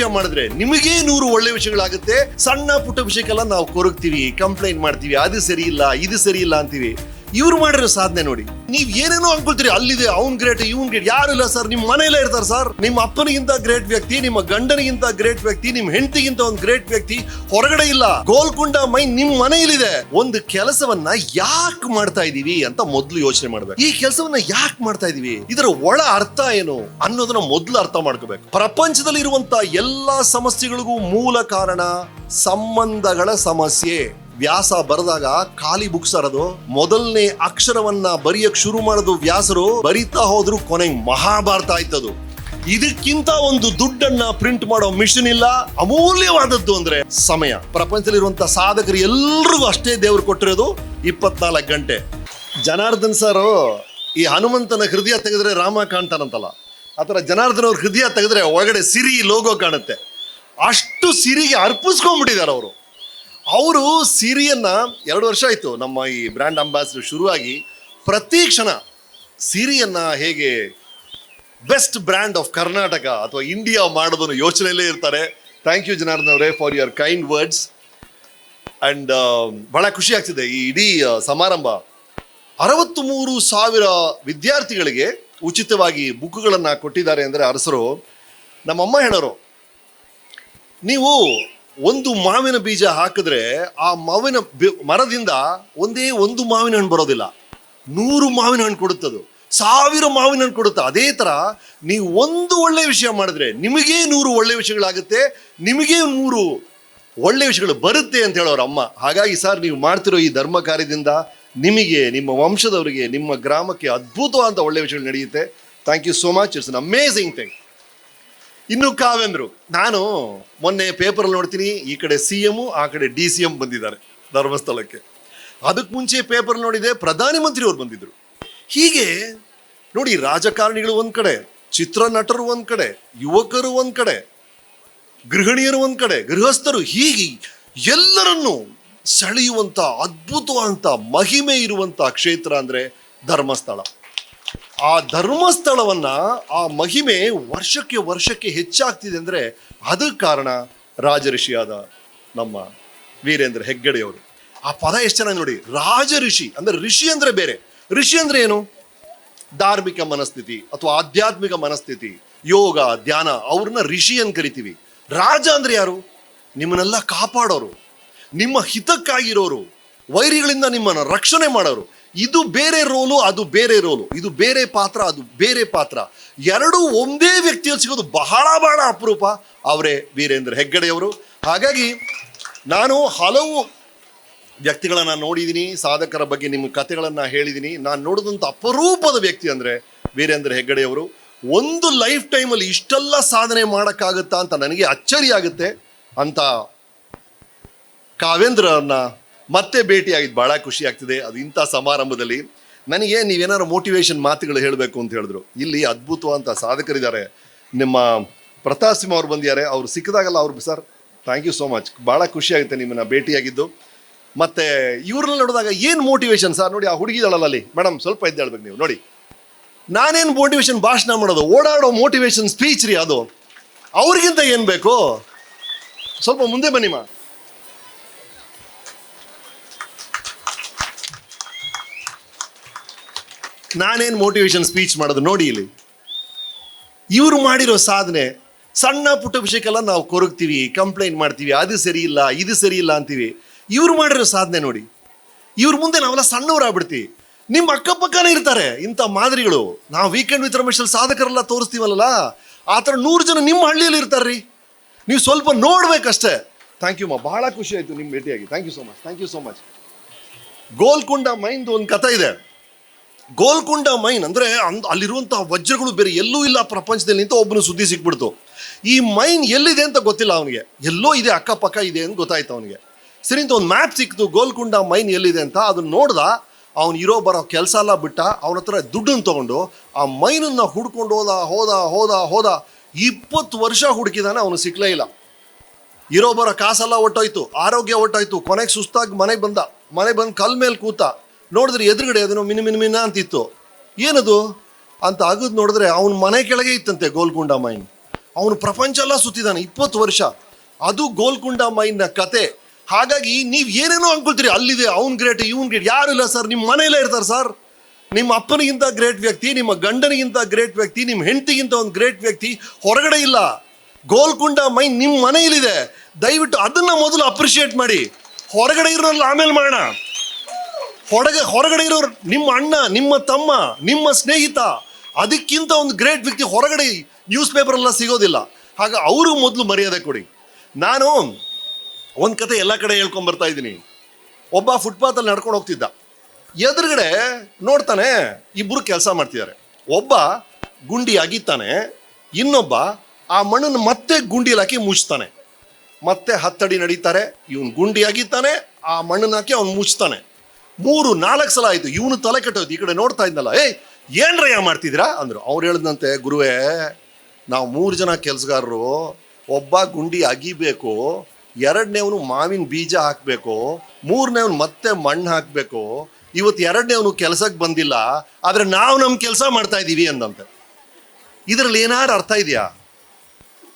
ವಿಷಯ ಮಾಡಿದ್ರೆ ನಿಮಗೆ ನೂರು ಒಳ್ಳೆ ವಿಷಯಗಳಾಗುತ್ತೆ. ಸಣ್ಣ ಪುಟ್ಟ ವಿಷಯಕ್ಕೆಲ್ಲ ನಾವು ಕೊರಗ್ತೀವಿ ಕಂಪ್ಲೇಂಟ್ ಮಾಡ್ತೀವಿ. ಅದು ಸರಿ ಇಲ್ಲ, ಇದು ಸರಿ ಇಲ್ಲ ಅಂತೀವಿ. ಇವ್ರು ಮಾಡಿರೋ ಸಾಧನೆ ನೋಡಿ. ನೀವ್ ಏನೇನೋ ಅನ್ಕೊಳ್ತೀರಿ, ಅಲ್ಲಿದೆ, ಅವ್ನ್ ಗ್ರೇಟ್ ಇವ್ನ್ ಗ್ರೇಟ್ ಯಾರು ಇಲ್ಲ ಸರ್ ನಿಮ್ ಮನೆಯಲ್ಲೇ ಇರ್ತಾರೆ ಸರ್ ನಿಮ್ಮ ಅಪ್ಪನಿಗಿಂತ ಗ್ರೇಟ್ ವ್ಯಕ್ತಿ, ನಿಮ್ಮ ಗಂಡನಿಗಿಂತ ಗ್ರೇಟ್ ವ್ಯಕ್ತಿ ನಿಮ್ ಹೆಂಡತಿಗಿಂತ ಒಂದು ಗ್ರೇಟ್ ವ್ಯಕ್ತಿ ಹೊರಗಡೆ ಇಲ್ಲ. ಗೋಲ್ಕೊಂಡ ಮೈ ನಿಮ್ ಮನೆಯಲ್ಲಿದೆ. ಒಂದು ಕೆಲಸವನ್ನ ಯಾಕೆ ಮಾಡ್ತಾ ಇದೀವಿ ಅಂತ ಮೊದ್ಲು ಯೋಚನೆ ಮಾಡ್ಬೇಕು. ಈ ಕೆಲಸವನ್ನ ಯಾಕೆ ಮಾಡ್ತಾ ಇದೀವಿ? ಇದರ ಒಳ ಅರ್ಥ ಏನು ಅನ್ನೋದನ್ನ ಮೊದ್ಲು ಅರ್ಥ ಮಾಡ್ಕೋಬೇಕು. ಪ್ರಪಂಚದಲ್ಲಿ ಇರುವಂತ ಎಲ್ಲಾ ಸಮಸ್ಯೆಗಳಿಗೂ ಮೂಲ ಕಾರಣ ಸಂಬಂಧಗಳ ಸಮಸ್ಯೆ. ವ್ಯಾಸ ಬರೆದಾಗ ಖಾಲಿ ಬುಕ್ಸ್ ಅರದು, ಮೊದಲನೇ ಅಕ್ಷರವನ್ನ ಬರೆಯಕ್ ಶುರು ಮಾಡೋದು ವ್ಯಾಸರು, ಬರಿತಾ ಹೋದ್ರು ಕೊನೆಗೆ ಮಹಾಭಾರತ ಆಯ್ತದು. ಇದಕ್ಕಿಂತ ಒಂದು ದುಡ್ಡನ್ನ ಪ್ರಿಂಟ್ ಮಾಡೋ ಮಿಷನ್ ಇಲ್ಲ, ಅಮೂಲ್ಯವಾದದ್ದು ಅಂದ್ರೆ ಸಮಯ. ಪ್ರಪಂಚದಲ್ಲಿರುವಂತ ಸಾಧಕರು ಎಲ್ರಿಗೂ ಅಷ್ಟೇ ದೇವ್ರು ಕೊಟ್ಟಿರೋದು ಇಪ್ಪತ್ನಾಲ್ಕು ಗಂಟೆ. ಜನಾರ್ದನ್ ಸರ್ ಈ ಹನುಮಂತನ ಹೃದಯ ತೆಗೆದ್ರೆ ರಾಮ ಕಾಣ್ತಾನಂತಲ್ಲ. ಆತರ ಜನಾರ್ದನ್ ಅವ್ರ ಹೃದಯ ತೆಗೆದ್ರೆ ಒಳಗಡೆ ಸಿರಿ, ಲೋಗೋ ಕಾಣುತ್ತೆ. ಅಷ್ಟು ಸಿರಿಗೆ ಅರ್ಪಿಸ್ಕೊಂಡ್ಬಿಟ್ಟಿದ್ದಾರೆ ಅವರು. ಅವರು ಸಿರಿಯನ್ನ ಎರಡು ವರ್ಷ ಆಯಿತು ನಮ್ಮ ಈ ಬ್ರ್ಯಾಂಡ್ ಅಂಬಾಸಿಡರ್ ಶುರುವಾಗಿ. ಪ್ರತಿ ಕ್ಷಣ ಸಿರಿಯನ್ನ ಹೇಗೆ ಬೆಸ್ಟ್ ಬ್ರ್ಯಾಂಡ್ ಆಫ್ ಕರ್ನಾಟಕ ಅಥವಾ ಇಂಡಿಯಾ ಮಾಡೋದನ್ನು ಯೋಚನೆಯಲ್ಲೇ ಇರ್ತಾರೆ. ಥ್ಯಾಂಕ್ ಯು ಜನಾರ್ದನ್ ಅವರೇ for your kind words. And ಬಹಳ ಖುಷಿ ಆಗ್ತಿದೆ ಈ ಇಡೀ ಸಮಾರಂಭ. ಅರವತ್ತು ಮೂರು ಸಾವಿರ ವಿದ್ಯಾರ್ಥಿಗಳಿಗೆ ಉಚಿತವಾಗಿ ಬುಕ್ಗಳನ್ನು ಕೊಟ್ಟಿದ್ದಾರೆ ಅಂದರೆ ಅರಸರು. ನಮ್ಮಮ್ಮ ಹೇಳೋರು, ನೀವು ಒಂದು ಮಾವಿನ ಬೀಜ ಹಾಕಿದ್ರೆ ಆ ಮಾವಿನ ಮರದಿಂದ ಒಂದೇ ಒಂದು ಮಾವಿನ ಹಣ್ಣು ಬರೋದಿಲ್ಲ. ನೂರು ಮಾವಿನ ಹಣ್ಣು ಕೊಡುತ್ತದು. ಸಾವಿರ ಮಾವಿನ ಹಣ್ಣು ಕೊಡುತ್ತೆ? ಅದೇ ಥರ ನೀವು ಒಂದು ಒಳ್ಳೆ ವಿಷಯ ಮಾಡಿದ್ರೆ ನಿಮಗೇ ನೂರು ಒಳ್ಳೆ ವಿಷಯಗಳಾಗುತ್ತೆ, ನಿಮಗೇ ನೂರು ಒಳ್ಳೆ ವಿಷಯಗಳು ಬರುತ್ತೆ ಅಂತ ಹೇಳೋರು ಅಮ್ಮ. ಹಾಗಾಗಿ ಸರ್, ನೀವು ಮಾಡ್ತಿರೋ ಈ ಧರ್ಮ ಕಾರ್ಯದಿಂದ ನಿಮಗೆ, ನಿಮ್ಮ ವಂಶದವರಿಗೆ, ನಿಮ್ಮ ಗ್ರಾಮಕ್ಕೆ ಅದ್ಭುತವಾದ ಒಳ್ಳೆ ವಿಷಯಗಳು ನಡೆಯುತ್ತೆ. Thank you so much it's an amazing thing ಇನ್ನು ಕಾವೆಂದ್ರು ನಾನು ಮೊನ್ನೆ ಪೇಪರಲ್ಲಿ ನೋಡ್ತೀನಿ, ಈ ಕಡೆ ಸಿ ಎಂ ಆ ಕಡೆ ಡಿ ಸಿ ಎಂ ಬಂದಿದ್ದಾರೆ ಧರ್ಮಸ್ಥಳಕ್ಕೆ. ಅದಕ್ಕೆ ಮುಂಚೆ ಪೇಪರ್ ನೋಡಿದೆ ಪ್ರಧಾನಿ ಮಂತ್ರಿ ಬಂದಿದ್ದರು ಬಂದಿದ್ರು. ಹೀಗೆ ನೋಡಿ ರಾಜಕಾರಣಿಗಳು ಒಂದು ಕಡೆ, ಚಿತ್ರನಟರು ಒಂದು ಕಡೆ, ಯುವಕರು ಒಂದು ಕಡೆ, ಗೃಹಿಣಿಯರು ಒಂದು ಕಡೆ, ಗೃಹಸ್ಥರು ಹೀಗೆ ಎಲ್ಲರನ್ನು ಸೆಳೆಯುವಂಥ ಅದ್ಭುತವಾದಂತ ಮಹಿಮೆ ಇರುವಂಥ ಕ್ಷೇತ್ರ ಅಂದ್ರೆ ಧರ್ಮಸ್ಥಳ. ಆ ಧರ್ಮಸ್ಥಳವನ್ನ ಆ ಮಹಿಮೆ ವರ್ಷಕ್ಕೆ ವರ್ಷಕ್ಕೆ ಹೆಚ್ಚಾಗ್ತಿದೆ ಅಂದ್ರೆ ಅದಕ್ಕೆ ಕಾರಣ ರಾಜಋಷಿಯಾದ ನಮ್ಮ ವೀರೇಂದ್ರ ಹೆಗ್ಗಡೆಯವರು. ಆ ಪದ ಎಷ್ಟು ಚೆನ್ನಾಗಿ ನೋಡಿ. ರಾಜ ಋಷಿ ಅಂದ್ರೆ ಋಷಿ ಅಂದ್ರೆ ಬೇರೆ. ಋಷಿ ಅಂದ್ರೆ ಏನು? ಧಾರ್ಮಿಕ ಮನಸ್ಥಿತಿ ಅಥವಾ ಆಧ್ಯಾತ್ಮಿಕ ಮನಸ್ಥಿತಿ, ಯೋಗ, ಧ್ಯಾನ, ಅವ್ರನ್ನ ಋಷಿ ಅಂತ ಕರಿತೀವಿ. ರಾಜ ಅಂದ್ರೆ ಯಾರು? ನಿಮ್ಮನ್ನೆಲ್ಲ ಕಾಪಾಡೋರು. ನಿಮ್ಮ ಹಿತಕ್ಕಾಗಿರೋರು. ವೈರಿಗಳಿಂದ ನಿಮ್ಮನ್ನು ರಕ್ಷಣೆ ಮಾಡೋರು. ಇದು ಬೇರೆ ರೋಲು, ಅದು ಬೇರೆ ರೋಲು. ಇದು ಬೇರೆ ಪಾತ್ರ, ಅದು ಬೇರೆ ಪಾತ್ರ. ಎರಡೂ ಒಂದೇ ವ್ಯಕ್ತಿಯಲ್ಲಿ ಸಿಗೋದು ಬಹಳ ಬಹಳ ಅಪರೂಪ. ಅವರೇ ವೀರೇಂದ್ರ ಹೆಗ್ಗಡೆಯವರು ಹಾಗಾಗಿ ನಾನು ಹಲವು ವ್ಯಕ್ತಿಗಳನ್ನು ನೋಡಿದ್ದೀನಿ, ಸಾಧಕರ ಬಗ್ಗೆ ನಿಮ್ಮ ಕಥೆಗಳನ್ನು ಹೇಳಿದ್ದೀನಿ. ನಾನು ನೋಡಿದಂಥ ಅಪರೂಪದ ವ್ಯಕ್ತಿ ಅಂದರೆ ವೀರೇಂದ್ರ ಹೆಗ್ಗಡೆಯವರು ಒಂದು ಲೈಫ್ ಟೈಮಲ್ಲಿ ಇಷ್ಟೆಲ್ಲ ಸಾಧನೆ ಮಾಡೋಕ್ಕಾಗುತ್ತಾ ಅಂತ ನನಗೆ ಅಚ್ಚರಿ ಆಗುತ್ತೆ ಅಂತ ಕಾವೇಂದ್ರನ್ನ ಮತ್ತೆ ಭೇಟಿಯಾಗಿದ್ದು ಬಹಳ ಖುಷಿ ಆಗ್ತಿದೆ. ಅದು ಇಂಥ ಸಮಾರಂಭದಲ್ಲಿ ನನಗೆ ನೀವೇನಾದ್ರು ಮೋಟಿವೇಶನ್ ಮಾತುಗಳು ಹೇಳಬೇಕು ಅಂತ ಹೇಳಿದ್ರು. ಇಲ್ಲಿ ಅದ್ಭುತವಂತ ಸಾಧಕರಿದ್ದಾರೆ. ನಿಮ್ಮ ಪ್ರತಾಪ್ ಸಿಂಹ ಅವ್ರು ಬಂದಿದ್ದಾರೆ. ಅವ್ರು ಸಿಕ್ಕಿದಾಗಲ್ಲ ಅವ್ರು sir thank you so much ಭಾಳ ಖುಷಿ ಆಗುತ್ತೆ ನಿಮ್ಮನ್ನ ಭೇಟಿಯಾಗಿದ್ದು. ಮತ್ತೆ ಇವ್ರನ್ನ ನೋಡಿದಾಗ ಏನು ಮೋಟಿವೇಶನ್ ಸರ್? ನೋಡಿ, ಆ ಹುಡುಗಿದಳಲ್ಲ ಅಲ್ಲಿ. ಮೇಡಮ್, ಸ್ವಲ್ಪ ಎದ್ದೇಳ್ಬೇಕು ನೀವು. ನೋಡಿ. ನಾನೇನು ಮೋಟಿವೇಶನ್ ಭಾಷಣ ಮಾಡೋದು? ಓಡಾಡೋ ಮೋಟಿವೇಶನ್ ಸ್ಪೀಚ್ ರೀ ಅದು. ಅವ್ರಿಗಿಂತ ಏನು ಬೇಕು? ಸ್ವಲ್ಪ ಮುಂದೆ ಬನ್ನಿಮ್ಮ ನಾನೇನು ಮೋಟಿವೇಶನ್ ಸ್ಪೀಚ್ ಮಾಡೋದು ನೋಡಿ ಇಲ್ಲಿ. ಇವರು ಮಾಡಿರೋ ಸಾಧನೆ, ಸಣ್ಣ ಪುಟ್ಟ ವಿಷಯಕ್ಕೆಲ್ಲ ನಾವು ಕೊರಗ್ತೀವಿ ಕಂಪ್ಲೇಂಟ್ ಮಾಡ್ತೀವಿ, ಅದು ಸರಿ ಇಲ್ಲ, ಇದು ಸರಿ ಇಲ್ಲ ಅಂತೀವಿ. ಇವ್ರು ಮಾಡಿರೋ ಸಾಧನೆ ನೋಡಿ. ಇವ್ರ ಮುಂದೆ ನಾವೆಲ್ಲ ಸಣ್ಣವರಾಗ್ಬಿಡ್ತೀವಿ. ನಿಮ್ಮ ಅಕ್ಕಪಕ್ಕನೇ ಇರ್ತಾರೆ, ಇಂಥ ಮಾದರಿಗಳು. ನಾವು ವೀಕೆಂಡ್ ವಿತ್ ರಮೇಶಲ್ಲಿ ಸಾಧಕರೆಲ್ಲ ತೋರಿಸ್ತೀವಲ್ಲ ಆ ಥರ ನೂರು ಜನ ನಿಮ್ಮ ಹಳ್ಳಿಯಲ್ಲಿ ಇರ್ತಾರ್ರಿ. ನೀವು ಸ್ವಲ್ಪ ನೋಡ್ಬೇಕಷ್ಟೇ. ಥ್ಯಾಂಕ್ ಯು ಮಾ. ಭಾಳ ಖುಷಿ ಆಯಿತು ನಿಮ್ಮ ಭೇಟಿಯಾಗಿ. Thank you so much thank you so much Golconda ಮೈಂದು ಒಂದು ಕಥೆ ಇದೆ. ಗೋಲ್ಕೊಂಡ ಮೈನ್ ಅಂದ್ರೆ ಅಂದ್- ಅಲ್ಲಿರುವಂತಹ ವಜ್ರಗಳು ಬೇರೆ ಎಲ್ಲೂ ಇಲ್ಲ ಪ್ರಪಂಚದಲ್ಲಿ ಅಂತ ಒಬ್ಬನು ಸುದ್ದಿ ಸಿಕ್ಬಿಡ್ತು. ಈ ಮೈನ್ ಎಲ್ಲಿದೆ ಅಂತ ಗೊತ್ತಿಲ್ಲ ಅವನಿಗೆ. ಎಲ್ಲೋ ಇದೆ ಅಕ್ಕಪಕ್ಕ ಇದೆ ಅಂತ ಗೊತ್ತಾಯ್ತು ಅವನಿಗೆ. ಸರಿ ಒಂದು ಮ್ಯಾಪ್ ಸಿಕ್ತು, ಗೋಲ್ಕೊಂಡ ಮೈನ್ ಎಲ್ಲಿದೆ ಅಂತ. ಅದನ್ನ ನೋಡ್ದ, ಅವ್ನು ಇರೋ ಬರೋ ಕೆಲಸ ಎಲ್ಲ ಬಿಟ್ಟ, ಅವನ ಹತ್ರ ದುಡ್ಡನ್ನು ತಗೊಂಡು ಆ ಮೈನನ್ನು ಹುಡ್ಕೊಂಡು ಹೋದ ಹೋದ ಹೋದ ಹೋದ ಇಪ್ಪತ್ತು ವರ್ಷ ಹುಡುಕಿದಾನೆ ಅವನು ಸಿಕ್ಲೇ ಇಲ್ಲ. ಇರೋ ಬರೋ ಕಾಸೆಲ್ಲ ಒಟ್ಟೋಯ್ತು, ಆರೋಗ್ಯ ಒಟ್ಟೋಯ್ತು, ಕೊನೆಗೆ ಸುಸ್ತಾಗಿ ಮನೆಗೆ ಬಂದ. ಮನೆಗೆ ಬಂದು ಕಲ್ ಮೇಲೆ ಕೂತ. ನೋಡಿದ್ರೆ ಎದುರುಗಡೆ ಅದನ್ನು ಮಿನ ಮಿನ ಮಿನ ಅಂತಿತ್ತು. ಏನದು? ಅಂತ ಆಗೋದು ನೋಡಿದ್ರೆ ಅವನ ಮನೆ ಕೆಳಗೆ ಇತ್ತಂತೆ ಗೋಲ್ಕುಂಡ ಮೈನ್. ಅವನು ಪ್ರಪಂಚ ಎಲ್ಲ ಸುತ್ತಿದ್ದಾನೆ ಇಪ್ಪತ್ತು ವರ್ಷ. ಅದು ಗೋಲ್ಕುಂಡ ಮೈನ್ನ ಕತೆ. ಹಾಗಾಗಿ ನೀವು ಏನೇನೋ ಅನ್ಕೊಳ್ತೀರಿ, ಅಲ್ಲಿದೆ, ಅವ್ನು ಗ್ರೇಟ್ ಇವನ್ ಗ್ರೇಟ್ ಯಾರು ಇಲ್ಲ ಸರ್ ನಿಮ್ಮ ಮನೆಯಲ್ಲೇ ಇರ್ತಾರೆ ಸರ್. ನಿಮ್ಮ ಅಪ್ಪನಿಗಿಂತ ಗ್ರೇಟ್ ವ್ಯಕ್ತಿ, ನಿಮ್ಮ ಗಂಡನಿಗಿಂತ ಗ್ರೇಟ್ ವ್ಯಕ್ತಿ, ನಿಮ್ಮ ಹೆಂಡತಿಗಿಂತ ಒಂದು ಗ್ರೇಟ್ ವ್ಯಕ್ತಿ ಹೊರಗಡೆ ಇಲ್ಲ. ಗೋಲ್ಕುಂಡ ಮೈನ್ ನಿಮ್ಮ ಮನೆಯಲ್ಲಿದೆ. ದಯವಿಟ್ಟು ಅದನ್ನು ಮೊದಲು ಅಪ್ರಿಷಿಯೇಟ್ ಮಾಡಿ. ಹೊರಗಡೆ ಇರೋಲ್ಲ ಆಮೇಲೆ ಮಾಡೋಣ. ಹೊರಗೆ, ಹೊರಗಡೆ ಇರೋರು ನಿಮ್ಮ ಅಣ್ಣ, ನಿಮ್ಮ ತಮ್ಮ, ನಿಮ್ಮ ಸ್ನೇಹಿತ, ಅದಕ್ಕಿಂತ ಒಂದು ಗ್ರೇಟ್ ವ್ಯಕ್ತಿ ಹೊರಗಡೆ ನ್ಯೂಸ್ ಪೇಪರ್ ಎಲ್ಲ ಸಿಗೋದಿಲ್ಲ. ಹಾಗೆ ಅವ್ರಿಗೂ ಮೊದಲು ಮರ್ಯಾದೆ ಕೊಡಿ. ನಾನು ಒಂದು ಕತೆ ಎಲ್ಲ ಕಡೆ ಹೇಳ್ಕೊಂಬರ್ತಾ ಇದ್ದೀನಿ. ಒಬ್ಬ ಫುಟ್ಪಾತಲ್ಲಿ ನಡ್ಕೊಂಡು ಹೋಗ್ತಿದ್ದ. ಎದುರುಗಡೆ ನೋಡ್ತಾನೆ ಇಬ್ಬರು ಕೆಲಸ ಮಾಡ್ತಿದ್ದಾರೆ. ಒಬ್ಬ ಗುಂಡಿ ಅಗಿತಾನೆ, ಇನ್ನೊಬ್ಬ ಆ ಮಣ್ಣನ್ನು ಮತ್ತೆ ಗುಂಡಿಯಲ್ಲಿ ಹಾಕಿ ಮುಚ್ತಾನೆ. ಮತ್ತೆ ಹತ್ತಡಿ ನಡೀತಾರೆ, ಇವನು ಗುಂಡಿ ಅಗಿತಾನೆ, ಆ ಮಣ್ಣನ್ನು ಹಾಕಿ ಅವನು ಮುಚ್ತಾನೆ. ಮೂರು, ನಾಲ್ಕು ಸಲ ಆಯ್ತು. ಇವನು ತಲೆ ಕೆಟ್ಟೋಯ್ತು. ಈ ಕಡೆ ನೋಡ್ತಾ ಇದ್ನಲ್ಲ. ಏಯ್ ಏನ್ರಯ್ಯ ಮಾಡ್ತಿದ್ದೀರಾ? ಅಂದ್ರು. ಅವ್ರು ಹೇಳಿದಂತೆ, ಗುರುವೇ, ನಾವು ಮೂರು ಜನ ಕೆಲಸಗಾರರು, ಒಬ್ಬ ಗುಂಡಿ ಅಗಿಬೇಕು, ಎರಡನೇವನು ಮಾವಿನ ಬೀಜ ಹಾಕಬೇಕು, ಮೂರನೇವನು ಮತ್ತೆ ಮಣ್ಣು ಹಾಕಬೇಕು. ಇವತ್ತು ಎರಡನೇವನು ಕೆಲಸಕ್ಕೆ ಬಂದಿಲ್ಲ, ಆದರೆ ನಾವು ನಮ್ಮ ಕೆಲಸ ಮಾಡ್ತಾ ಇದ್ದೀವಿ ಅಂದಂತೆ. ಇದರಲ್ಲಿ ಏನಾರು ಅರ್ಥ ಇದೆಯಾ?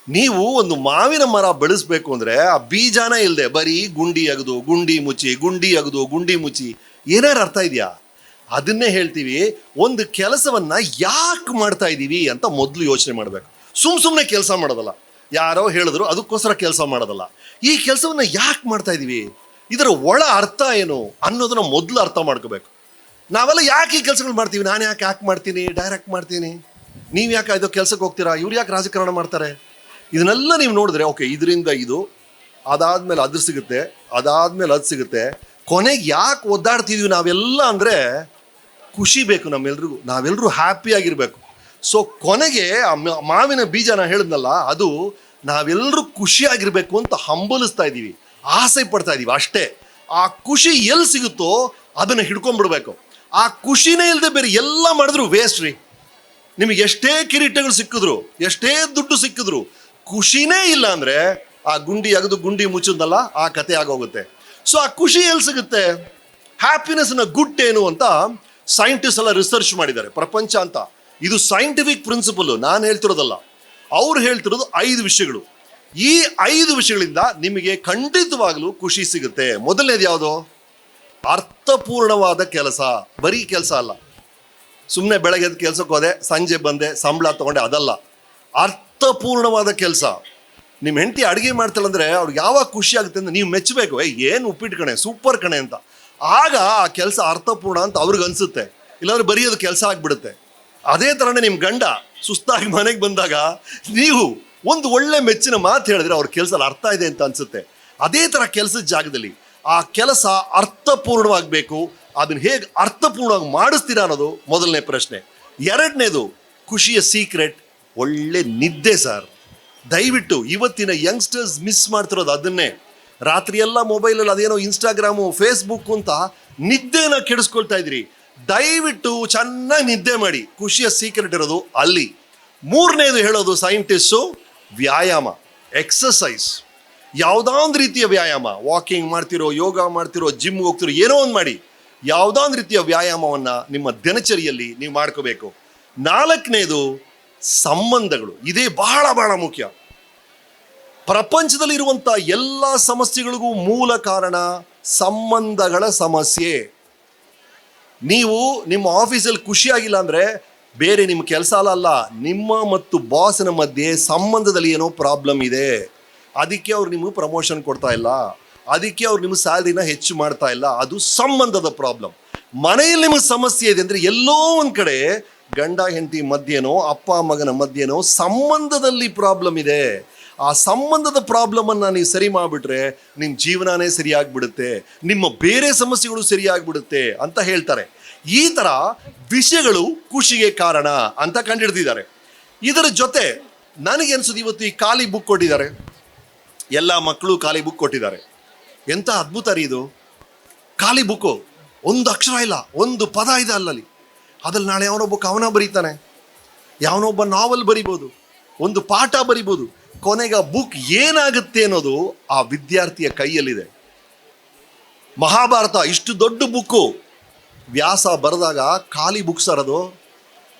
ನೀವು ಒಂದು ಮಾವಿನ ಮರ ಬೆಳೆಸ್ಬೇಕು ಅಂದ್ರೆ ಆ ಬೀಜಾನೇ ಇಲ್ಲದೆ ಬರೀ ಗುಂಡಿ ಅಗದು, ಗುಂಡಿ ಮುಚ್ಚಿ, ಗುಂಡಿ ಅಗದು, ಗುಂಡಿ ಮುಚ್ಚಿ. ಏನಾರು ಅರ್ಥ ಇದೆಯಾ? ಅದನ್ನೇ ಹೇಳ್ತೀವಿ, ಒಂದು ಕೆಲಸವನ್ನ ಯಾಕೆ ಮಾಡ್ತಾ ಇದ್ದೀವಿ ಅಂತ ಮೊದಲು ಯೋಚನೆ ಮಾಡಬೇಕು. ಸುಮ್ಮ ಸುಮ್ಮನೆ ಕೆಲಸ ಮಾಡೋದಲ್ಲ. ಯಾರೋ ಹೇಳಿದ್ರು ಅದಕ್ಕೋಸ್ಕರ ಕೆಲಸ ಮಾಡೋದಲ್ಲ. ಈ ಕೆಲಸವನ್ನ ಯಾಕೆ ಮಾಡ್ತಾ ಇದ್ದೀವಿ ಇದರ ಒಳ ಅರ್ಥ ಏನು ಅನ್ನೋದನ್ನ ಮೊದಲು ಅರ್ಥ ಮಾಡ್ಕೋಬೇಕು. ನಾವೆಲ್ಲ ಯಾಕೆ ಈ ಕೆಲಸಗಳು ಮಾಡ್ತೀವಿ? ನಾನು ಯಾಕೆ ಯಾಕೆ ಮಾಡ್ತೀನಿ? ಡೈರೆಕ್ಟ್ ಮಾಡ್ತೀನಿ? ನೀವು ಯಾಕೆ ಇದು ಕೆಲಸಕ್ಕೆ ಹೋಗ್ತೀರಾ? ಇವ್ರು ಯಾಕೆ ರಾಜಕಾರಣ ಮಾಡ್ತಾರೆ? ಇದನ್ನೆಲ್ಲ ನೀವು ನೋಡಿದ್ರೆ, ಓಕೆ, ಇದರಿಂದ ಇದು, ಅದಾದ್ಮೇಲೆ ಅದು ಸಿಗುತ್ತೆ, ಅದಾದ್ಮೇಲೆ ಅದು ಸಿಗುತ್ತೆ. ಕೊನೆಗೆ ಯಾಕೆ ಒದ್ದಾಡ್ತಿದೀವಿ ನಾವೆಲ್ಲ ಅಂದರೆ ಖುಷಿ ಬೇಕು ನಮ್ಮೆಲ್ರಿಗೂ. ನಾವೆಲ್ಲರೂ ಹ್ಯಾಪಿಯಾಗಿರಬೇಕು ಸೊ ಕೊನೆಗೆ ಆ ಮಾವಿನ ಬೀಜ ನಾನು ಹೇಳಿದ್ನಲ್ಲ, ಅದು ನಾವೆಲ್ಲರೂ ಖುಷಿಯಾಗಿರಬೇಕು ಅಂತ ಹಂಬಲಿಸ್ತಾ ಇದ್ದೀವಿ. ಆಸೆ ಪಡ್ತಾ ಇದ್ದೀವಿ ಅಷ್ಟೇ. ಆ ಖುಷಿ ಎಲ್ಲಿ ಸಿಗುತ್ತೋ ಅದನ್ನು ಹಿಡ್ಕೊಂಡ್ಬಿಡ್ಬೇಕು. ಆ ಖುಷಿನೇ ಇಲ್ಲದೆ ಬೇರೆ ಎಲ್ಲ ಮಾಡಿದ್ರು ವೇಸ್ಟ್ ರೀ. ನಿಮಗೆ ಎಷ್ಟೇ ಕಿರೀಟಗಳು ಸಿಕ್ಕಿದ್ರು, ಎಷ್ಟೇ ದುಡ್ಡು ಸಿಕ್ಕಿದ್ರು, ಖುಷಿನೇ ಇಲ್ಲ ಅಂದರೆ ಆ ಗುಂಡಿ ಅಗದು ಗುಂಡಿ ಮುಚ್ಚಿದ್ನಲ್ಲ, ಆ ಕತೆ ಆಗೋಗುತ್ತೆ. ಸೊ ಆ ಖುಷಿ ಎಲ್ಲಿ ಸಿಗುತ್ತೆ? ಹ್ಯಾಪಿನೆಸ್ನ ಗುಡ್ ಏನು ಅಂತ ಸೈಂಟಿಸ್ಟ್ ಎಲ್ಲ ರಿಸರ್ಚ್ ಮಾಡಿದ್ದಾರೆ. ಪ್ರಪಂಚ ಅಂತ. ಇದು ಸೈಂಟಿಫಿಕ್ ಪ್ರಿನ್ಸಿಪಲ್ ನಾನು ಹೇಳ್ತಿರೋದಲ್ಲ. ಅವ್ರು ಹೇಳ್ತಿರೋದು ಐದು ವಿಷಯಗಳು. ಈ ಐದು ವಿಷಯಗಳಿಂದ ನಿಮಗೆ ಖಂಡಿತವಾಗಲೂ ಖುಷಿ ಸಿಗುತ್ತೆ. ಮೊದಲನೇದು ಯಾವುದು? ಅರ್ಥಪೂರ್ಣವಾದ ಕೆಲಸ. ಬರೀ ಕೆಲಸ ಅಲ್ಲ. ಸುಮ್ಮನೆ ಬೆಳಗ್ಗೆ ಕೆಲಸಕ್ಕೆ ಹೋದೆ, ಸಂಜೆ ಬಂದೆ, ಸಂಬಳ ತಗೊಂಡೆ, ಅದಲ್ಲ. ಅರ್ಥಪೂರ್ಣವಾದ ಕೆಲಸ. ನಿಮ್ಮ ಹೆಂಡತಿ ಅಡುಗೆ ಮಾಡ್ತಾಳೆ ಅಂದರೆ ಅವ್ರಿಗೆ ಯಾವಾಗ ಖುಷಿ ಆಗುತ್ತೆ ಅಂದ್ರೆ ನೀವು ಮೆಚ್ಚಬೇಕು. ಏ ಏನು ಉಪ್ಪಿಟ್ಟು ಕಣೆ, ಸೂಪರ್ ಕಣೆ ಅಂತ. ಆಗ ಆ ಕೆಲಸ ಅರ್ಥಪೂರ್ಣ ಅಂತ ಅವ್ರಿಗೆ ಅನಿಸುತ್ತೆ. ಇಲ್ಲಾಂದ್ರೆ ಬರೀ ಕೆಲಸ ಆಗಿಬಿಡುತ್ತೆ. ಅದೇ ಥರನೇ ನಿಮ್ಮ ಗಂಡ ಸುಸ್ತಾಗಿ ಮನೆಗೆ ಬಂದಾಗ ನೀವು ಒಂದು ಒಳ್ಳೆ ಮೆಚ್ಚಿನ ಮಾತು ಹೇಳಿದ್ರೆ ಅವ್ರ ಕೆಲಸ ಅರ್ಥ ಇದೆ ಅಂತ ಅನಿಸುತ್ತೆ. ಅದೇ ಥರ ಕೆಲಸದ ಜಾಗದಲ್ಲಿ ಆ ಕೆಲಸ ಅರ್ಥಪೂರ್ಣವಾಗಬೇಕು. ಅದನ್ನು ಹೇಗೆ ಅರ್ಥಪೂರ್ಣವಾಗಿ ಮಾಡಿಸ್ತೀರಾ ಅನ್ನೋದು ಮೊದಲನೇ ಪ್ರಶ್ನೆ. ಎರಡನೇದು, ಖುಷಿಯ ಸೀಕ್ರೆಟ್ ಒಳ್ಳೆ ನಿದ್ದೆ ಸರ್ ದಯವಿಟ್ಟು ಇವತ್ತಿನ ಯಂಗ್ಸ್ಟರ್ಸ್ ಮಿಸ್ ಮಾಡ್ತಿರೋದು ಅದನ್ನೇ. ರಾತ್ರಿ ಎಲ್ಲ ಮೊಬೈಲಲ್ಲಿ ಅದೇನೋ ಇನ್ಸ್ಟಾಗ್ರಾಮು ಫೇಸ್ಬುಕ್ ಅಂತ ನಿದ್ದೆನ ಕೆಡಿಸ್ಕೊಳ್ತಾ ಇದ್ರಿ ದಯವಿಟ್ಟು ಚೆನ್ನಾಗಿ ನಿದ್ದೆ ಮಾಡಿ. ಖುಷಿಯ ಸೀಕ್ರೆಟ್ ಇರೋದು ಅಲ್ಲಿ. ಮೂರನೇದು ಹೇಳೋದು ಸೈಂಟಿಸ್ಟು ವ್ಯಾಯಾಮ ಎಕ್ಸಸೈಸ್ ಯಾವುದೋ ಒಂದು ರೀತಿಯ ವ್ಯಾಯಾಮ? ವಾಕಿಂಗ್ ಮಾಡ್ತಿರೋ, ಯೋಗ ಮಾಡ್ತಿರೋ ಜಿಮ್ ಹೋಗ್ತಿರೋ, ಏನೋ ಒಂದು ಮಾಡಿ. ಯಾವುದೋ ಒಂದು ರೀತಿಯ ವ್ಯಾಯಾಮವನ್ನು ನಿಮ್ಮ ದಿನಚರಿಯಲ್ಲಿ ನೀವು ಮಾಡ್ಕೋಬೇಕು. ನಾಲ್ಕನೇದು ಸಂಬಂಧಗಳು. ಇದೇ ಬಹಳ ಬಹಳ ಮುಖ್ಯ. ಪ್ರಪಂಚದಲ್ಲಿ ಪ್ರಪಂಚದಲ್ಲಿರುವಂಥ ಎಲ್ಲ ಸಮಸ್ಯೆಗಳಿಗೂ ಮೂಲ ಕಾರಣ ಸಂಬಂಧಗಳ ಸಮಸ್ಯೆ. ನೀವು ನಿಮ್ಮ ಆಫೀಸಲ್ಲಿ ಖುಷಿಯಾಗಿಲ್ಲ ಅಂದರೆ ಬೇರೆ ನಿಮ್ಮ ಕೆಲಸ ಅಲ್ಲ ಅಲ್ಲ, ನಿಮ್ಮ ಮತ್ತು ಬಾಸ್ನ ಮಧ್ಯೆ ಸಂಬಂಧದಲ್ಲಿ ಏನೋ ಪ್ರಾಬ್ಲಮ್ ಇದೆ. ಅದಕ್ಕೆ ಅವ್ರು ನಿಮಗೆ ಪ್ರಮೋಷನ್ ಕೊಡ್ತಾ ಇಲ್ಲ. ಅದಕ್ಕೆ ಅವ್ರು ನಿಮ್ಮ ಸ್ಯಾಲ್ರಿನ ಹೆಚ್ಚು ಮಾಡ್ತಾ ಇಲ್ಲ. ಅದು ಸಂಬಂಧದ ಪ್ರಾಬ್ಲಮ್. ಮನೆಯಲ್ಲಿ ನಿಮಗೆ ಸಮಸ್ಯೆ ಇದೆ ಅಂದರೆ ಎಲ್ಲೋ ಒಂದು ಕಡೆ ಗಂಡ, ಹೆಂಡತಿ ಮಧ್ಯೆನೋ, ಅಪ್ಪ, ಮಗನ ಮಧ್ಯೆನೋ ಸಂಬಂಧದಲ್ಲಿ ಪ್ರಾಬ್ಲಮ್ ಇದೆ. ಆ ಸಂಬಂಧದ ಪ್ರಾಬ್ಲಮನ್ನು ನೀವು ಸರಿ ಮಾಡಿಬಿಟ್ರೆ ನಿಮ್ಮ ಜೀವನನೇ ಸರಿಯಾಗ್ಬಿಡುತ್ತೆ. ನಿಮ್ಮ ಬೇರೆ ಸಮಸ್ಯೆಗಳು ಸರಿಯಾಗ್ಬಿಡುತ್ತೆ ಅಂತ ಹೇಳ್ತಾರೆ. ಈ ಥರ ವಿಷಯಗಳು ಖುಷಿಗೆ ಕಾರಣ ಅಂತ ಕಂಡಿಡ್ದಿದ್ದಾರೆ. ಇದರ ಜೊತೆ ನನಗೆ ಅನಿಸೋದು ಇವತ್ತು ಈ ಖಾಲಿ ಬುಕ್ ಕೊಟ್ಟಿದ್ದಾರೆ. ಎಲ್ಲ ಮಕ್ಕಳು ಖಾಲಿ ಬುಕ್ ಕೊಟ್ಟಿದ್ದಾರೆ. ಎಂಥ ಅದ್ಭುತ ರೀ ಇದು. ಖಾಲಿ ಬುಕ್ಕು ಒಂದು ಅಕ್ಷರ ಇಲ್ಲ, ಒಂದು ಪದ ಇದೆ ಅಲ್ಲಲ್ಲಿ. ಅದ್ರಲ್ಲಿ ನಾಳೆ ಯಾವನೊಬ್ಬ ಕವನ ಬರೀತಾನೆ. ಯಾವನೊಬ್ಬ ನಾವಲ್ ಬರಿಬೋದು. ಒಂದು ಪಾಠ ಬರಿಬೋದು. ಕೊನೆಗೆ ಬುಕ್ ಏನಾಗುತ್ತೆ ಅನ್ನೋದು ಆ ವಿದ್ಯಾರ್ಥಿಯ ಕೈಯಲ್ಲಿದೆ. ಮಹಾಭಾರತ ಇಷ್ಟು ದೊಡ್ಡ ಬುಕ್ಕು. ವ್ಯಾಸ ಬರೆದಾಗ ಖಾಲಿ ಬುಕ್ ಸರ್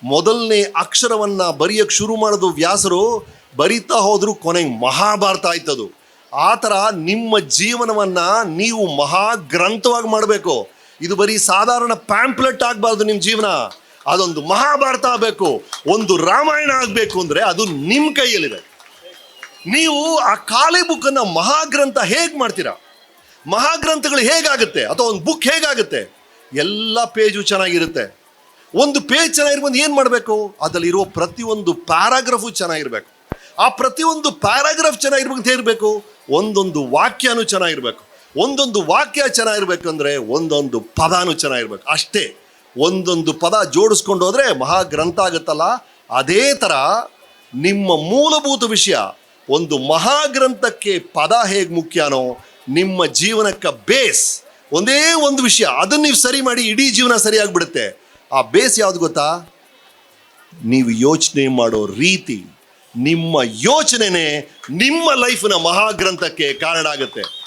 ಮೊದಲನೇ ಅಕ್ಷರವನ್ನ ಬರೆಯಕ್ಕೆ ಶುರು ಮಾಡೋದು ವ್ಯಾಸರು. ಬರಿತಾ ಹೋದ್ರು ಕೊನೆಗೆ ಮಹಾಭಾರತ ಆಯ್ತದು. ಆ ಥರ ನಿಮ್ಮ ಜೀವನವನ್ನ ನೀವು ಮಹಾ ಗ್ರಂಥವಾಗಿ ಮಾಡಬೇಕು. ಇದು ಬರೀ ಸಾಧಾರಣ ಪ್ಯಾಂಪ್ಲೆಟ್ ಆಗಬಾರ್ದು ನಿಮ್ಮ ಜೀವನ. ಅದೊಂದು ಮಹಾಭಾರತ ಆಗಬೇಕು, ಒಂದು ರಾಮಾಯಣ ಆಗಬೇಕು ಅಂದರೆ ಅದು ನಿಮ್ಮ ಕೈಯಲ್ಲಿದೆ. ನೀವು ಆ ಖಾಲಿ ಬುಕ್ಕನ್ನು ಮಹಾಗ್ರಂಥ ಹೇಗೆ ಮಾಡ್ತೀರಾ? ಮಹಾಗ್ರಂಥಗಳು ಹೇಗಾಗುತ್ತೆ? ಅಥವಾ ಒಂದು ಬುಕ್ ಹೇಗಾಗುತ್ತೆ? ಎಲ್ಲ ಪೇಜು ಚೆನ್ನಾಗಿರುತ್ತೆ. ಒಂದು ಪೇಜ್ ಚೆನ್ನಾಗಿರ್ಬೋದು ಏನು ಮಾಡಬೇಕು? ಅದರಲ್ಲಿರುವ ಪ್ರತಿಯೊಂದು ಪ್ಯಾರಾಗ್ರಫು ಚೆನ್ನಾಗಿರಬೇಕು. ಆ ಪ್ರತಿಯೊಂದು ಪ್ಯಾರಾಗ್ರಾಫ್ ಚೆನ್ನಾಗಿರ್ಬೇಕು ಅಂತ ಇರಬೇಕು ಒಂದೊಂದು ವಾಕ್ಯನೂ ಚೆನ್ನಾಗಿರ್ಬೇಕು. ಒಂದೊಂದು ವಾಕ್ಯ ಚೆನ್ನಾಗಿರ್ಬೇಕಂದ್ರೆ ಒಂದೊಂದು ಪದಾನು ಚೆನ್ನಾಗಿರ್ಬೇಕು. ಅಷ್ಟೇ, ಒಂದೊಂದು ಪದ ಜೋಡಿಸ್ಕೊಂಡು ಮಹಾ ಗ್ರಂಥ ಆಗುತ್ತಲ್ಲ? ಅದೇ ಥರ ನಿಮ್ಮ ಮೂಲಭೂತ ವಿಷಯ, ಒಂದು ಮಹಾಗ್ರಂಥಕ್ಕೆ ಪದ ಹೇಗೆ ಮುಖ್ಯನೋ, ನಿಮ್ಮ ಜೀವನಕ್ಕೆ ಬೇಸ್, ಒಂದೇ ಒಂದು ವಿಷಯ, ಅದನ್ನ ನೀವು ಸರಿ ಮಾಡಿ ಇಡೀ ಜೀವನ ಸರಿಯಾಗಿಬಿಡುತ್ತೆ ಆ ಬೇಸ್ ಯಾವ್ದು ಗೊತ್ತಾ? ನೀವು ಯೋಚನೆ ಮಾಡೋ ರೀತಿ, ನಿಮ್ಮ ಯೋಚನೆನೇ ನಿಮ್ಮ ಲೈಫ್ನ ಮಹಾಗ್ರಂಥಕ್ಕೆ ಕಾರಣ ಆಗುತ್ತೆ.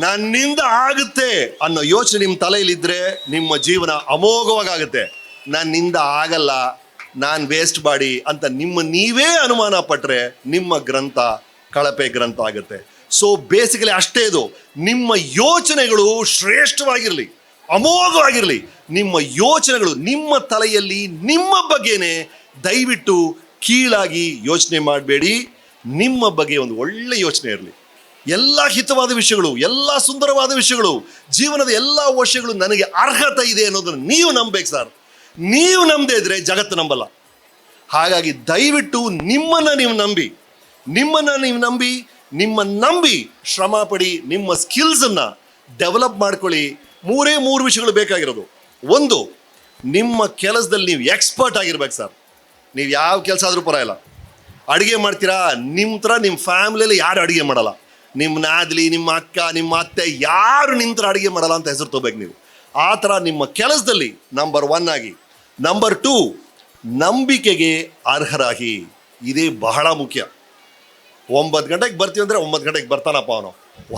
ನನ್ನಿಂದ ಆಗುತ್ತೆ ಅನ್ನೋ ಯೋಚನೆ ನಿಮ್ಮ ತಲೆಯಲ್ಲಿದ್ದರೆ ನಿಮ್ಮ ಜೀವನ ಅಮೋಘವಾಗುತ್ತೆ. ನನ್ನಿಂದ ಆಗಲ್ಲ, ನಾನು ವೇಸ್ಟ್ ಮಾಡಿ ಅಂತ ನಿಮ್ಮ ನೀವೇ ಅನುಮಾನ ಪಟ್ಟರೆ ನಿಮ್ಮ ಗ್ರಂಥ ಕಳಪೆ ಗ್ರಂಥ ಆಗುತ್ತೆ. ಸೊ ಬೇಸಿಕಲಿ ಅಷ್ಟೇ ಇದು. ನಿಮ್ಮ ಯೋಚನೆಗಳು ಶ್ರೇಷ್ಠವಾಗಿರಲಿ, ಅಮೋಘವಾಗಿರಲಿ, ನಿಮ್ಮ ಯೋಚನೆಗಳು ನಿಮ್ಮ ತಲೆಯಲ್ಲಿ ನಿಮ್ಮ ಬಗ್ಗೆನೇ ದಯವಿಟ್ಟು ಕೀಳಾಗಿ ಯೋಚನೆ ಮಾಡಬೇಡಿ. ನಿಮ್ಮ ಬಗ್ಗೆ ಒಂದು ಒಳ್ಳೆ ಯೋಚನೆ ಇರಲಿ. ಎಲ್ಲ ಹಿತವಾದ ವಿಷಯಗಳು, ಎಲ್ಲ ಸುಂದರವಾದ ವಿಷಯಗಳು, ಜೀವನದ ಎಲ್ಲ ವರ್ಷಗಳು ನನಗೆ ಅರ್ಹತೆ ಇದೆ ಅನ್ನೋದನ್ನು ನೀವು ನಂಬಬೇಕು ಸರ್. ನೀವು ನಂಬದೇ ಇದ್ರೆ ಜಗತ್ತು ನಂಬಲ್ಲ. ಹಾಗಾಗಿ ದಯವಿಟ್ಟು ನಿಮ್ಮನ್ನು ನೀವು ನಂಬಿ, ನಿಮ್ಮನ್ನು ನೀವು ನಂಬಿ, ನಿಮ್ಮ ನಂಬಿ ಶ್ರಮ ಪಡಿ, ನಿಮ್ಮ ಸ್ಕಿಲ್ಸನ್ನು ಡೆವಲಪ್ ಮಾಡ್ಕೊಳ್ಳಿ. ಮೂರೇ ಮೂರು ವಿಷಯಗಳು ಬೇಕಾಗಿರೋದು. ಒಂದು, ನಿಮ್ಮ ಕೆಲಸದಲ್ಲಿ ನೀವು ಎಕ್ಸ್ಪರ್ಟ್ ಆಗಿರ್ಬೇಕು ಸರ್. ನೀವು ಯಾವ ಕೆಲಸ ಆದರೂ ಇಲ್ಲ ಅಡುಗೆ ಮಾಡ್ತೀರಾ, ನಿಮ್ಮ ಥರ ನಿಮ್ಮ ಫ್ಯಾಮಿಲಿಯಲ್ಲಿ ಯಾರು ಅಡುಗೆ ಮಾಡಲ್ಲ. ನಿಮ್ಮ ನಾದಲಿ ನಿಮ್ಮ ಅಕ್ಕ, ನಿಮ್ಮ ಅತ್ತೆ ಯಾರು ನಿಂತ್ರ ಅಡುಗೆ ಮಾಡಲ್ಲ ಅಂತ ಹೆಸರು ತಗೋಬೇಕು ನೀವು. ಆ ಥರ ನಿಮ್ಮ ಕೆಲಸದಲ್ಲಿ ನಂಬರ್ ಒನ್ ಆಗಿ ನಂಬರ್ ಟೂ ನಂಬಿಕೆಗೆ ಅರ್ಹರಾಗಿ. ಇದೇ ಬಹಳ ಮುಖ್ಯ. ಒಂಬತ್ತು ಗಂಟೆಗೆ ಬರ್ತೀವಿ ಅಂದರೆ ಒಂಬತ್ತು ಗಂಟೆಗೆ ಬರ್ತಾನಪ್ಪ ಅವನು.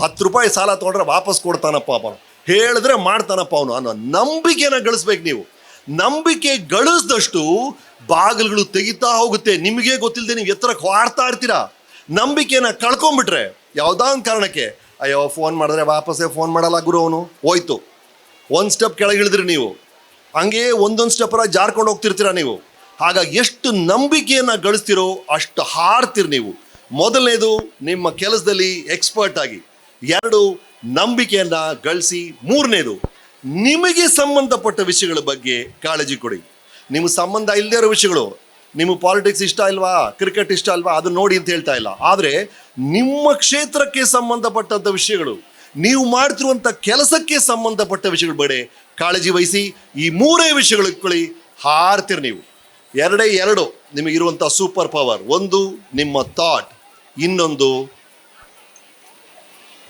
ಹತ್ತು ರೂಪಾಯಿ ಸಾಲ ತೊಗೊಂಡ್ರೆ ವಾಪಸ್ ಕೊಡ್ತಾನಪ್ಪ ಅವನು. ಹೇಳಿದ್ರೆ ಮಾಡ್ತಾನಪ್ಪ ಅವನು. ಅನ್ನೋ ನಂಬಿಕೆನ ಗಳಿಸ್ಬೇಕು ನೀವು. ನಂಬಿಕೆ ಗಳಿಸಿದಷ್ಟು ಬಾಗಿಲುಗಳು ತೆಗಿತಾ ಹೋಗುತ್ತೆ. ನಿಮಗೆ ಗೊತ್ತಿಲ್ಲದೆ ನೀವು ಎತ್ತರಕ್ಕೆ ಹಾಡ್ತಾ ಇರ್ತೀರಾ. ನಂಬಿಕೆನ ಕಳ್ಕೊಂಬಿಟ್ರೆ ಯಾವುದೋ ಒಂದು ಕಾರಣಕ್ಕೆ, ಅಯ್ಯೋ ಫೋನ್ ಮಾಡಿದ್ರೆ ವಾಪಸ್ಸೇ ಫೋನ್ ಮಾಡಲ್ಲ ಗುರು ಅವನು. ಹೋಯ್ತು. ಒಂದು ಸ್ಟೆಪ್ ಕೆಳಗಿಳಿದ್ರಿ ನೀವು. ಹಂಗೆ ಒಂದೊಂದು ಸ್ಟೆಪ್ಪರ ಜಾರ್ಕೊಂಡು ಹೋಗ್ತಿರ್ತೀರ ನೀವು. ಹಾಗಾಗಿ ಎಷ್ಟು ನಂಬಿಕೆಯನ್ನು ಗಳಿಸ್ತಿರೋ ಅಷ್ಟು ಹಾರ್ತೀರಿ ನೀವು. ಮೊದಲನೇದು, ನಿಮ್ಮ ಕೆಲಸದಲ್ಲಿ ಎಕ್ಸ್ಪರ್ಟ್ ಆಗಿ. ಎರಡು, ನಂಬಿಕೆಯನ್ನು ಗಳಿಸಿ. ಮೂರನೇದು, ನಿಮಗೆ ಸಂಬಂಧಪಟ್ಟ ವಿಷಯಗಳ ಬಗ್ಗೆ ಕಾಳಜಿ ಕೊಡಿ. ನಿಮಗೆ ಸಂಬಂಧ ಇಲ್ಲದೇ ಇರೋ ವಿಷಯಗಳು ನಿಮಗೆ ಪಾಲಿಟಿಕ್ಸ್ ಇಷ್ಟ ಇಲ್ವಾ? ಕ್ರಿಕೆಟ್ ಇಷ್ಟ ಅಲ್ವಾ? ಅದು ನೋಡಿ ಅಂತ ಹೇಳ್ತಾ ಇಲ್ಲ. ಆದರೆ ನಿಮ್ಮ ಕ್ಷೇತ್ರಕ್ಕೆ ಸಂಬಂಧಪಟ್ಟಂಥ ವಿಷಯಗಳು, ನೀವು ಮಾಡ್ತಿರುವಂಥ ಕೆಲಸಕ್ಕೆ ಸಂಬಂಧಪಟ್ಟ ವಿಷಯಗಳ ಬೇಡ. ಕಾಳಜಿ ವಹಿಸಿ, ಈ ಮೂರೇ ವಿಷಯಗಳು ಇಟ್ಕೊಳ್ಳಿ, ಹಾರ್ತೀರಿ ನೀವು. ಎರಡೇ ಎರಡು ನಿಮಗಿರುವಂಥ ಸೂಪರ್ ಪವರ್ ಒಂದು, ನಿಮ್ಮ ಥಾಟ್ ಇನ್ನೊಂದು,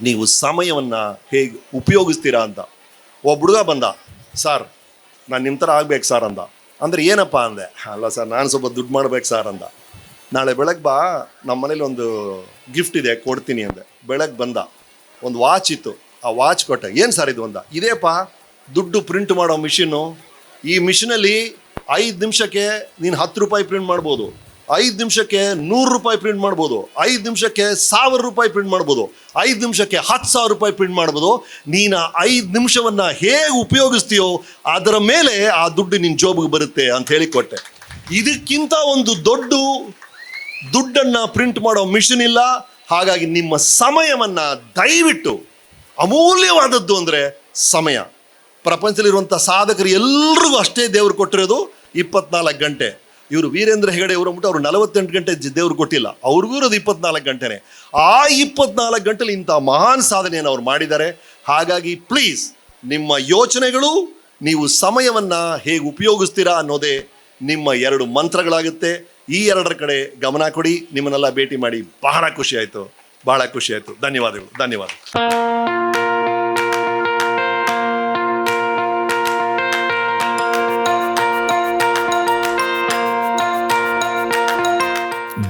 ನೀವು ಸಮಯವನ್ನು ಹೇಗೆ ಉಪಯೋಗಿಸ್ತೀರಾ ಅಂತ. ಒಬ್ಬ ಹುಡುಗ ಬಂದ ಸರ್ ನಾನು ನಿಮ್ಮ ಥರ ಆಗ್ಬೇಕು ಸರ್ ಅಂದ. ಅಂದರೆ ಏನಪ್ಪ ಅಂದೆ? ಅಲ್ಲ ಸರ್, ನಾನು ಸ್ವಲ್ಪ ದುಡ್ಡು ಮಾಡ್ಬೇಕು ಸರ್ ಅಂದ. ನಾಳೆ ಬೆಳಗ್ಗೆ ಬಾ ನಮ್ಮ ಮನೇಲಿ ಒಂದು ಗಿಫ್ಟ್ ಇದೆ, ಕೊಡ್ತೀನಿ ಅಂದೆ. ಬೆಳಗ್ಗೆ ಬಂದ. ಒಂದು ವಾಚ್ ಇತ್ತು. ಆ ವಾಚ್ ಕೊಟ್ಟೆ. ಏನು ಸರ್ ಇದು ಅಂದ? ಇದೇಪ್ಪ ದುಡ್ಡು ಪ್ರಿಂಟ್ ಮಾಡೋ ಮಿಷಿನ್ನು ಈ ಮಿಷಿನಲ್ಲಿ ಐದು ನಿಮಿಷಕ್ಕೆ ನೀನು ಹತ್ತು ರೂಪಾಯಿ ಪ್ರಿಂಟ್ ಮಾಡ್ಬೋದು. ಐದು ನಿಮಿಷಕ್ಕೆ ನೂರು ರೂಪಾಯಿ ಪ್ರಿಂಟ್ ಮಾಡ್ಬೋದು. ಐದು ನಿಮಿಷಕ್ಕೆ ಸಾವಿರ ರೂಪಾಯಿ ಪ್ರಿಂಟ್ ಮಾಡ್ಬೋದು. ಐದು ನಿಮಿಷಕ್ಕೆ ಹತ್ತು ಸಾವಿರ ರೂಪಾಯಿ ಪ್ರಿಂಟ್ ಮಾಡ್ಬೋದು. ನೀನು ಐದು ನಿಮಿಷವನ್ನು ಹೇಗೆ ಉಪಯೋಗಿಸ್ತೀಯೋ ಅದರ ಮೇಲೆ ಆ ದುಡ್ಡು ನಿನ್ನ ಜೋಬಿಗೆ ಬರುತ್ತೆ ಅಂತ ಹೇಳಿ ಕೊಟ್ಟೆ. ಇದಕ್ಕಿಂತ ಒಂದು ದೊಡ್ಡ ದುಡ್ಡನ್ನು ಪ್ರಿಂಟ್ ಮಾಡೋ ಮಿಷನ್ ಇಲ್ಲ. ಹಾಗಾಗಿ ನಿಮ್ಮ ಸಮಯವನ್ನು ದಯವಿಟ್ಟು, ಅಮೂಲ್ಯವಾದದ್ದು ಅಂದರೆ ಸಮಯ. ಪ್ರಪಂಚದಲ್ಲಿರುವಂಥ ಸಾಧಕರು ಎಲ್ಲರಿಗೂ ಅಷ್ಟೇ ದೇವರು ಕೊಟ್ಟಿರೋದು ಇಪ್ಪತ್ನಾಲ್ಕು ಗಂಟೆ. ಇವರು ವೀರೇಂದ್ರ ಹೆಗಡೆ ಅವರು ಅಂದ್ಬಿಟ್ಟು ಅವ್ರು ನಲವತ್ತೆಂಟು ಗಂಟೆ ದೇವ್ರು ಕೊಟ್ಟಿಲ್ಲ. ಅವ್ರಿಗೂ ಇರೋದು ಇಪ್ಪತ್ನಾಲ್ಕು ಗಂಟೆನೇ. ಆ ಇಪ್ಪತ್ನಾಲ್ಕು ಗಂಟೆಲಿ ಇಂಥ ಮಹಾನ್ ಸಾಧನೆಯನ್ನು ಅವ್ರು ಮಾಡಿದ್ದಾರೆ. ಹಾಗಾಗಿ ಪ್ಲೀಸ್ ನಿಮ್ಮ ಯೋಚನೆಗಳು, ನೀವು ಸಮಯವನ್ನು ಹೇಗೆ ಉಪಯೋಗಿಸ್ತೀರಾ ಅನ್ನೋದೇ ನಿಮ್ಮ ಎರಡು ಮಂತ್ರಗಳಾಗುತ್ತೆ. ಈ ಎರಡರ ಕಡೆ ಗಮನ ಕೊಡಿ. ನಿಮ್ಮನ್ನೆಲ್ಲ ಭೇಟಿ ಮಾಡಿ ಬಹಳ ಖುಷಿ ಬಹಳ ಖುಷಿ ಧನ್ಯವಾದಗಳು. ಧನ್ಯವಾದ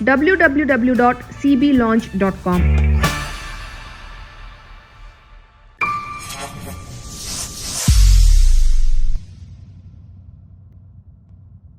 www.cblaunch.com.